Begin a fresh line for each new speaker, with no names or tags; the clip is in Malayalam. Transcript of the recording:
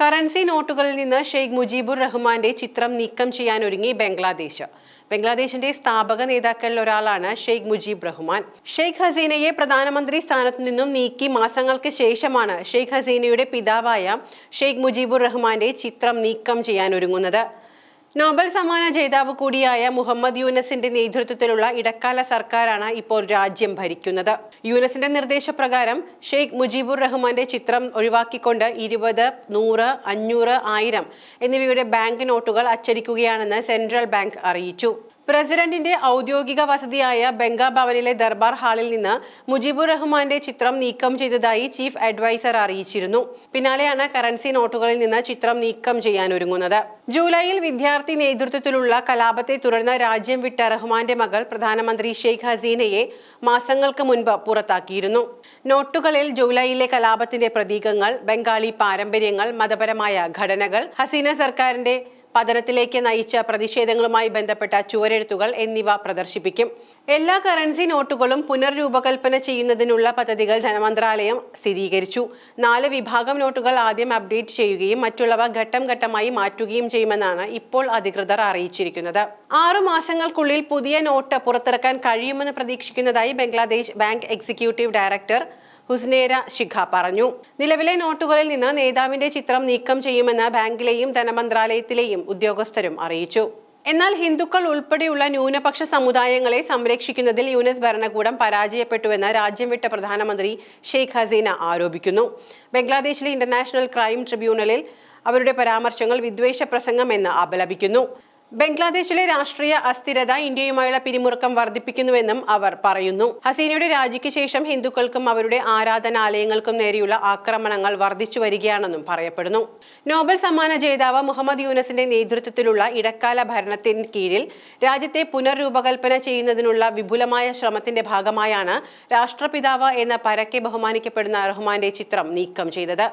കറൻസി നോട്ടുകളിൽ നിന്ന് ഷെയ്ഖ് മുജീബുർ റഹ്മാന്റെ ചിത്രം നീക്കം ചെയ്യാനൊരുങ്ങി ബംഗ്ലാദേശ്. ബംഗ്ലാദേശിന്റെ സ്ഥാപക നേതാക്കളിൽ ഒരാളാണ് ഷെയ്ഖ് മുജീബ് റഹ്മാൻ. ഷെയ്ഖ് ഹസീനയെ പ്രധാനമന്ത്രി സ്ഥാനത്തു നിന്നും നീക്കി മാസങ്ങൾക്ക് ശേഷമാണ് ഷെയ്ഖ് ഹസീനയുടെ പിതാവായ ഷെയ്ഖ് മുജീബുർ റഹ്മാന്റെ ചിത്രം നീക്കം ചെയ്യാനൊരുങ്ങുന്നത് നോബൽ സമ്മാന ജേതാവ് കൂടിയായ മുഹമ്മദ് യൂനസിന്റെ നേതൃത്വത്തിലുള്ള ഇടക്കാല സർക്കാരാണ് ഇപ്പോൾ രാജ്യം ഭരിക്കുന്നത്. യൂനസിന്റെ നിർദ്ദേശപ്രകാരം ഷെയ്ഖ് മുജീബുർ റഹ്മാന്റെ ചിത്രം ഒഴിവാക്കിക്കൊണ്ട് ഇരുപത് നൂറ് അഞ്ഞൂറ് ആയിരം എന്നിവയുടെ ബാങ്ക് നോട്ടുകൾ അച്ചടിക്കുകയാണെന്ന് സെൻട്രൽ ബാങ്ക് അറിയിച്ചു. പ്രസിഡന്റിന്റെ ഔദ്യോഗിക വസതിയായ ബംഗാ ഭവനിലെ ദർബാർ ഹാളിൽ നിന്ന് മുജീബുർ റഹ്മാന്റെ ചിത്രം നീക്കം ചെയ്തതായി ചീഫ് അഡ്വൈസർ അറിയിച്ചിരുന്നു. പിന്നാലെയാണ് കറൻസി നോട്ടുകളിൽ നിന്ന് ചിത്രം നീക്കം ചെയ്യാൻ ഒരുങ്ങുന്നത്. ജൂലൈയിൽ വിദ്യാർത്ഥി നേതൃത്വത്തിലുള്ള കലാപത്തെ തുടർന്ന് രാജ്യം വിട്ട റഹ്മാന്റെ മകൾ പ്രധാനമന്ത്രി ഷെയ്ഖ് ഹസീനയെ മാസങ്ങൾക്ക് മുൻപ് പുറത്താക്കിയിരുന്നു. നോട്ടുകളിൽ ജൂലൈയിലെ കലാപത്തിന്റെ പ്രതീകങ്ങൾ ബംഗാളി പാരമ്പര്യങ്ങൾ മതപരമായ ഘടനകൾ ഹസീന സർക്കാരിന്റെ പതനത്തിലേക്ക് നയിച്ച പ്രതിഷേധങ്ങളുമായി ബന്ധപ്പെട്ട ചുവരെഴുത്തുകൾ എന്നിവ പ്രദർശിപ്പിക്കും. എല്ലാ കറൻസി നോട്ടുകളും പുനർരൂപകൽപ്പന ചെയ്യുന്നതിനുള്ള പദ്ധതികൾ ധനമന്ത്രാലയം സ്ഥിരീകരിച്ചു. നാല് വിഭാഗം നോട്ടുകൾ ആദ്യം അപ്ഡേറ്റ് ചെയ്യുകയും മറ്റുള്ളവ ഘട്ടം ഘട്ടമായി മാറ്റുകയും ചെയ്യുമെന്നാണ് ഇപ്പോൾ അധികൃതർ അറിയിച്ചിരിക്കുന്നത്. ആറു മാസങ്ങൾക്കുള്ളിൽ പുതിയ നോട്ട് പുറത്തിറക്കാൻ കഴിയുമെന്ന് പ്രതീക്ഷിക്കുന്നതായി Bangladesh bank executive director Husnera Shikha പറഞ്ഞു. നിലവിലെ നോട്ടുകളിൽ നിന്ന് നേതാവിന്റെ ചിത്രം നീക്കം ചെയ്യുമെന്ന് ബാങ്കിലെയും ധനമന്ത്രാലയത്തിലെയും ഉദ്യോഗസ്ഥരും അറിയിച്ചു. എന്നാൽ ഹിന്ദുക്കൾ ഉൾപ്പെടെയുള്ള ന്യൂനപക്ഷ സമുദായങ്ങളെ സംരക്ഷിക്കുന്നതിൽ യുനെസ് ഭരണകൂടം പരാജയപ്പെട്ടുവെന്ന് രാജ്യം വിട്ട പ്രധാനമന്ത്രി ഷെയ്ഖ് ഹസീന ആരോപിക്കുന്നു. ബംഗ്ലാദേശിലെ ഇന്റർനാഷണൽ ക്രൈം ട്രിബ്യൂണലിൽ അവരുടെ പരാമർശങ്ങൾ വിദ്വേഷ പ്രസംഗമെന്ന് അപലപിക്കുന്നു ബംഗ്ലാദേശിലെ രാഷ്ട്രീയ അസ്ഥിരത ഇന്ത്യയുമായുള്ള പിരിമുറുക്കം വർദ്ധിപ്പിക്കുന്നുവെന്നും അവർ പറയുന്നു. ഹസീനയുടെ രാജിക്ക് ശേഷം ഹിന്ദുക്കൾക്കും അവരുടെ ആരാധനാലയങ്ങൾക്കും നേരെയുള്ള ആക്രമണങ്ങൾ വർദ്ധിച്ചു വരികയാണെന്നും പറയപ്പെടുന്നു. നോബൽ സമ്മാന ജേതാവ് മുഹമ്മദ് യൂനസിന്റെ നേതൃത്വത്തിലുള്ള ഇടക്കാല ഭരണത്തിന് കീഴിൽ രാജ്യത്തെ പുനർരൂപകൽപ്പന ചെയ്യുന്നതിനുള്ള വിപുലമായ ശ്രമത്തിന്റെ ഭാഗമായാണ് രാഷ്ട്രപിതാവ് എന്ന പരക്കെ ബഹുമാനിക്കപ്പെടുന്ന റഹ്മാന്റെ ചിത്രം നീക്കം ചെയ്തത്.